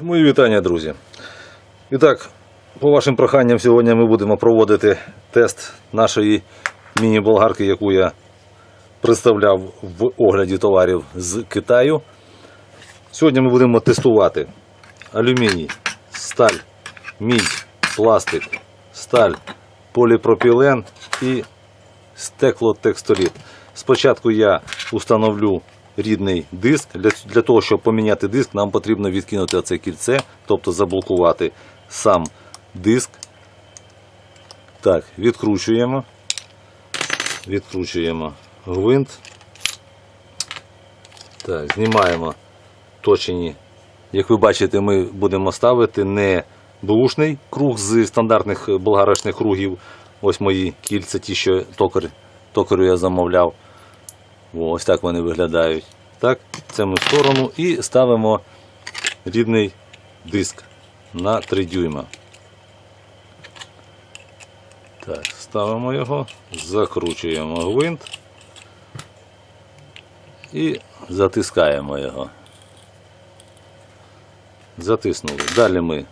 Мої вітання, друзі. І так, по вашим проханням, сьогодні ми будемо проводити тест нашої міні-болгарки, яку я представляв в огляді товарів з Китаю. Сьогодні ми будемо тестувати алюміній, сталь, мідь, пластик, сталь, поліпропілен і стеклотекстоліт. Спочатку я установлю рідний диск. Для, для того, щоб поміняти диск, нам потрібно відкинути оце кільце, тобто заблокувати сам диск. Так, відкручуємо. Відкручуємо гвинт. Так, знімаємо точені. Як ви бачите, ми будемо ставити не бушний круг з стандартних болгарочних кругів. Ось мої кільця, ті, що токар, токарю я замовляв. Ось так вони виглядають. Так, це ми сторону і ставимо рідний диск на 3 дюйма. Так, ставимо його, закручуємо гвинт і затискаємо його. Затиснули. Далі ми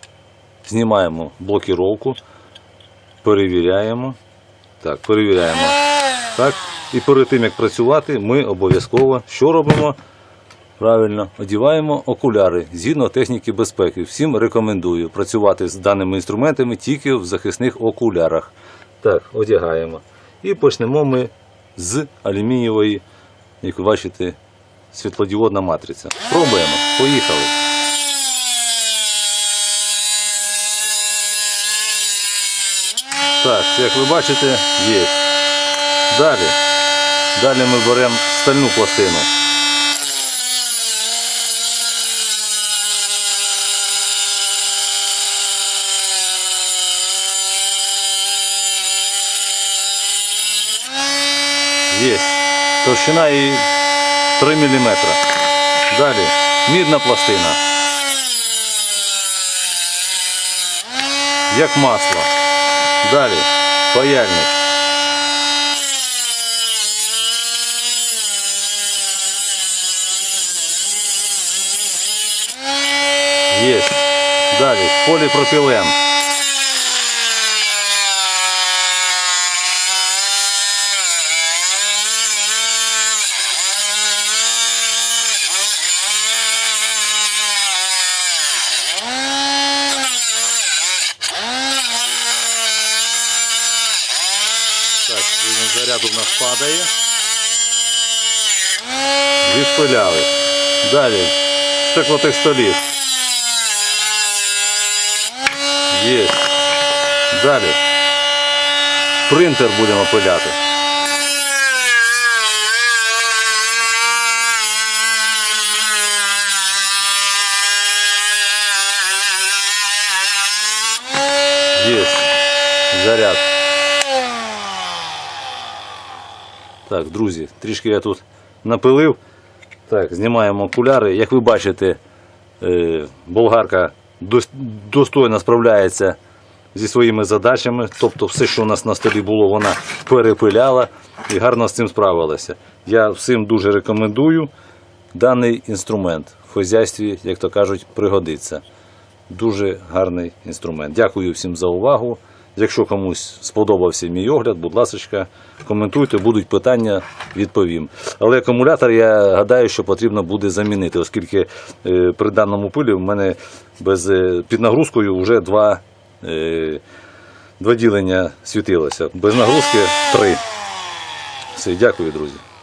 знімаємо блокіровку, перевіряємо. Так, перевіряємо. Так. І перед тим, як працювати, ми обов'язково що робимо? Правильно, одіваємо окуляри згідно техніки безпеки. Всім рекомендую працювати з даними інструментами тільки в захисних окулярах. Так, одягаємо. І почнемо ми з алюмінієвої, як ви бачите, світлодіодна матриця. Пробуємо. Поїхали. Так, як ви бачите, є. Далі. Далі ми беремо стальну пластину. Є. Товщина її 3 мм. Далі мідна пластина. Як масло. Далі паяльник. Є. Далі поліпропілен. Так, рівень заряду в нас падає. Відпиляли. Далі стеклотекстоліт. Є. Далі. Принтер будемо пиляти. Є. Заряд. Так, друзі, трішки я тут напилив. Так, знімаємо окуляри. Як ви бачите, е, болгарка достойно справляється зі своїми задачами. Тобто все, що у нас на столі було, вона перепиляла і гарно з цим справилася. Я всім дуже рекомендую даний інструмент в хозяйстві, як то кажуть, пригодиться. Дуже гарний інструмент. Дякую всім за увагу. Якщо комусь сподобався мій огляд, будь ласка, коментуйте, будуть питання, відповім. Але акумулятор, я гадаю, що потрібно буде замінити, оскільки е, при даному пилі в мене без, е, під нагрузкою вже два, е, два ділення світилося. Без нагрузки три. Все, дякую, друзі.